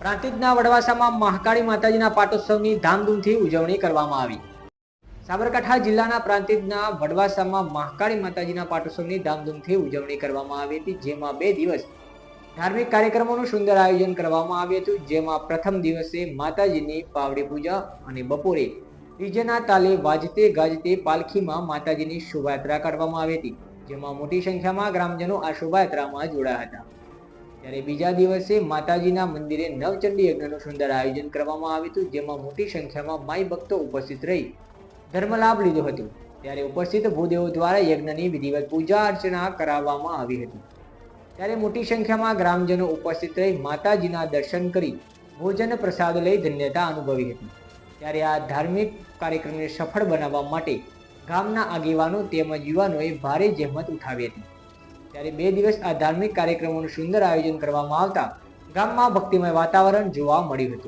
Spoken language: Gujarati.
પ્રાંતિજના વડવાસામાં મહાકાળી માતાજીના પાટોત્સવની ધામધૂમથી ઉજવણી કરવામાં આવી. સાબરકાંઠા જિલ્લાના પ્રાંતિજના વડવાસામાં મહાકાળી માતાજીના પાટોત્સવની ધામધૂમથી ઉજવણી કરવામાં આવી હતી, જેમાં બે દિવસ ધાર્મિક કાર્યક્રમોનું સુંદર આયોજન કરવામાં આવ્યું હતું, જેમાં પ્રથમ દિવસે માતાજીની પાવડી પૂજા અને બપોરે ડીજેના તાલે વાજતે ગાજતે પાલખીમાં માતાજીની શોભાયાત્રા કાઢવામાં આવી હતી, જેમાં મોટી સંખ્યામાં ગ્રામજનો આ શોભાયાત્રામાં જોડાયા હતા. ત્યારે બીજા દિવસે માતાજીના મંદિરે નવચંડી યજ્ઞનું સુંદર આયોજન કરવામાં આવ્યું હતું, જેમાં મોટી સંખ્યામાં માઈ ભક્તો ઉપસ્થિત રહી ધર્મલાભ લીધો હતો. ત્યારે ઉપસ્થિત ભૂદેવો દ્વારા યજ્ઞની વિધિવત પૂજા અર્ચના કરાવવામાં આવી હતી. ત્યારે મોટી સંખ્યામાં ગ્રામજનો ઉપસ્થિત રહી માતાજીના દર્શન કરી ભોજન પ્રસાદ લઈ ધન્યતા અનુભવી હતી. ત્યારે આ ધાર્મિક કાર્યક્રમને સફળ બનાવવા માટે ગામના આગેવાનો તેમજ યુવાનોએ ભારે જહેમત ઉઠાવી હતી. ત્યારે બે દિવસ આ ધાર્મિક કાર્યક્રમોનું સુંદર આયોજન કરવામાં આવતા ગામમાં ભક્તિમય વાતાવરણ જોવા મળ્યું હતું.